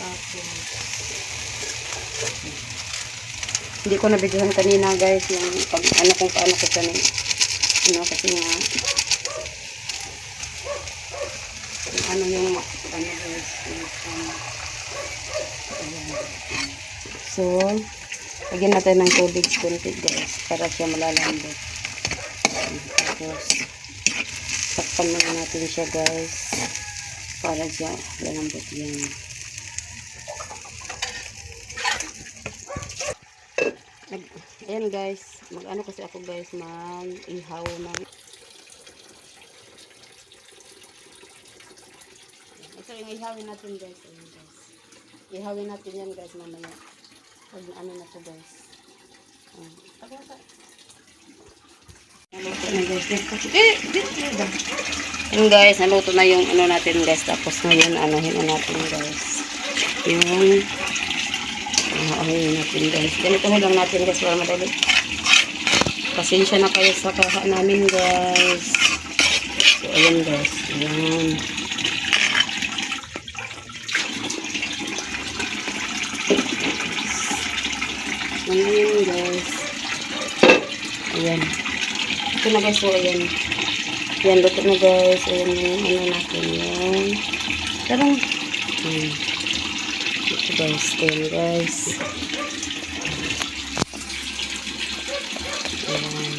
Tapos, hindi ko nabidyohan kanina guys yung pag ano kung paano ko kanina. Ano kasi nga ano yung ano guys. So, lagyan natin ng tubig kunti guys para siya malalambot. Tapos, takpan muna natin siya guys para siya lalambot yan. Ayan guys, mag-ano kasi ako guys, mag-ihaw ng ito yung ihawin natin guys, ayan guys. Ihawin natin yan guys mamaya. Pag ano na to guys. Ayan. Naluto na guys. Eh? Yun guys, naluto na yung ano natin guys. Tapos ngayon, anuhin na natin guys. Yung anuhin natin guys. Ganito mo lang natin guys para madali. Pasensya na kayo sa kaha namin guys. So, ayan guys. Ayan. Ayan guys. Ayan. Ito na guys, so ayan. Ayan, luto na guys. Ayan ano natin yan. Tarong. Ayan. Guys, ayan guys. Ayan.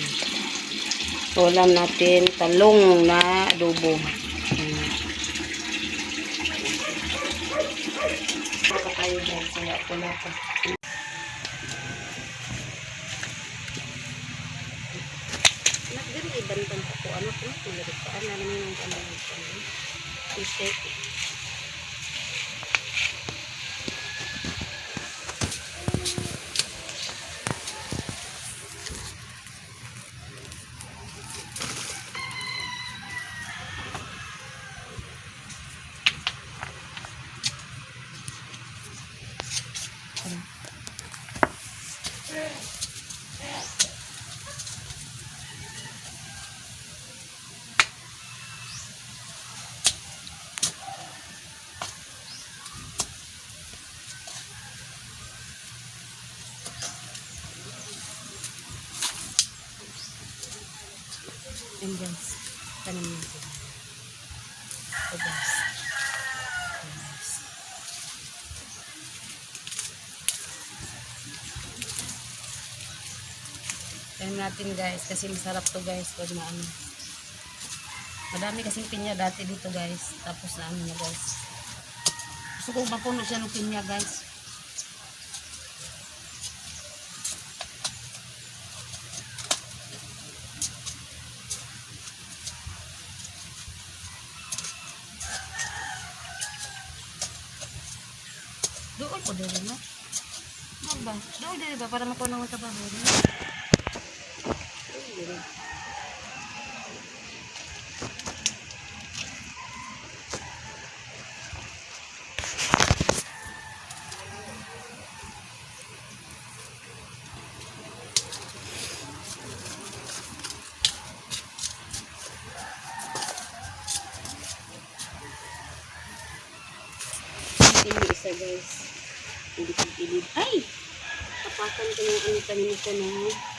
Ulam natin, talong na adobo. Tayo guys, wala, wala pa. Nak diri ibantang ko ano ko nagit pa ana naman yung ano ano. And guys, tanim natin. Ito guys. Tanim natin guys kasi masarap to guys pag maano. Madami kasing pinya dati dito guys. Tapos na ano na guys. Gusto ko mapuno siya ng pinya guys. Doon ko din no? Ano ba? Doon din ba? Para makuha ng trabaho. Isa guys. Pilid. Ay! Tapakan ko yung ano kanina ko na.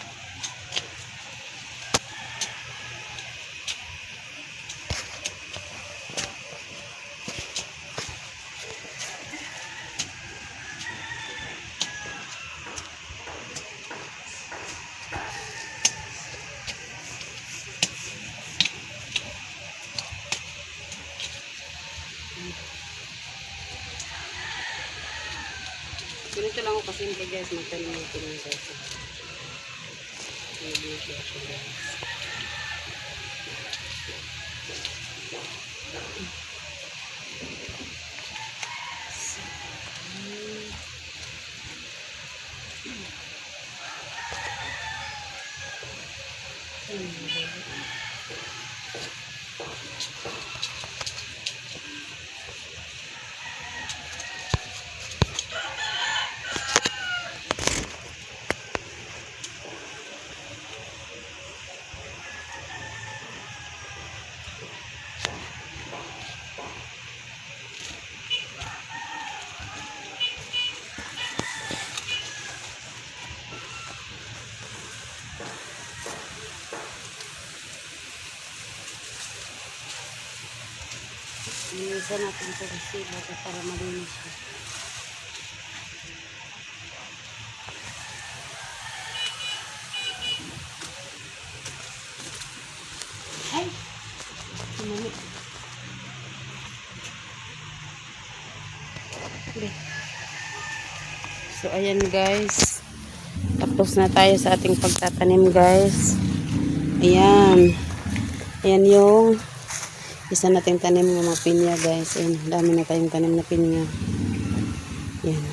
Ganito lang ako kasimple guys. Magtanim ng pinin guys. Hindi siya siya guys. Linisan natin ito kasi baka para malinis siya. Ay! Hindi. So, ayan guys. Tapos na tayo sa ating pagtatanim guys. Ayan. Ayan yung isa nating tanim ng mga pinya guys. Ayan, dami na tayong tanim na pinya. Ayan.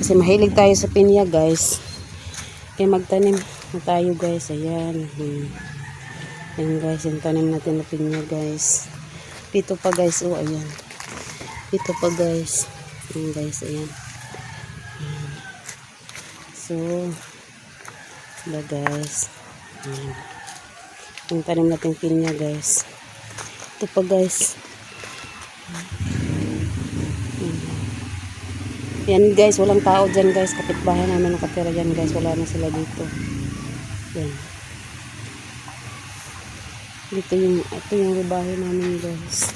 Kasi mahilig tayo sa pinya guys. Kaya magtanim na tayo guys. Ayan. Ayan. Guys, yung tanim natin na pinya guys. Dito pa guys, oh ayan. Dito pa guys. Ayan guys. Ayan. So, ba guys. Ayan. Yung tanim natin pinya guys. Ito pa guys. Yan guys, walang tao dyan guys. Kapitbahay namin nakatira dyan guys. Wala na sila dito. Yan. Dito yung, ito yung ribahe namin guys.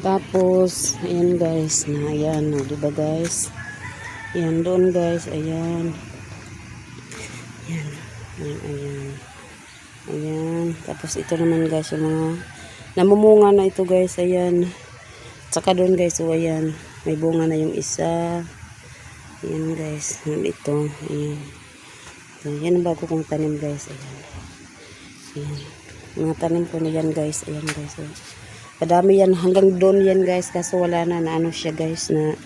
Tapos, ayan guys, na ayan, o, diba guys? Ayan doon guys, ayan. Ayan, ayan, ayan. Ayan, tapos ito naman guys, yung mga namumunga na ito guys, ayan. Tsaka doon guys, so ayan, may bunga na yung isa. Ayan guys, yun ito, ayan. So, yan ang bago kong tanim guys, ayan. Ayan. Mga tanim ko na yan guys. Ayan guys. Oh. Kadami yan. Hanggang doon yan guys. Kaso wala na na ano siya guys. Na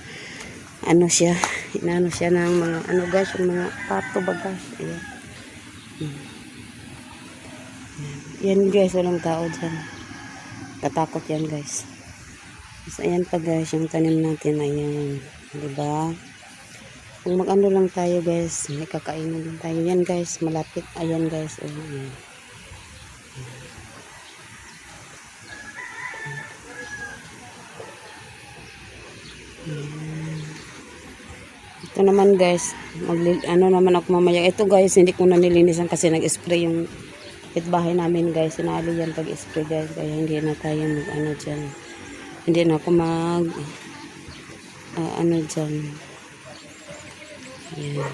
ano siya. Inaano siya ng mga ano guys. Yung mga pato ba guys. Ayan. Ayan. Yan guys. Walang tao dyan. Katakot yan guys. So, ayan pa guys. Yung tanim natin. Ayan. Diba? Kung mag-ano lang tayo guys. May kakainin din tayo. Yan guys. Malapit. Ayan guys. Oh, ayan. Ito naman guys, magli, ano naman ako mamaya. Ito guys, hindi ko na nilinisan kasi nag-spray yung bahay namin guys. Sinali yan pag-spray guys. Kaya hindi na tayo mag ano dyan. Hindi na ako mag ah, ano dyan. Yan.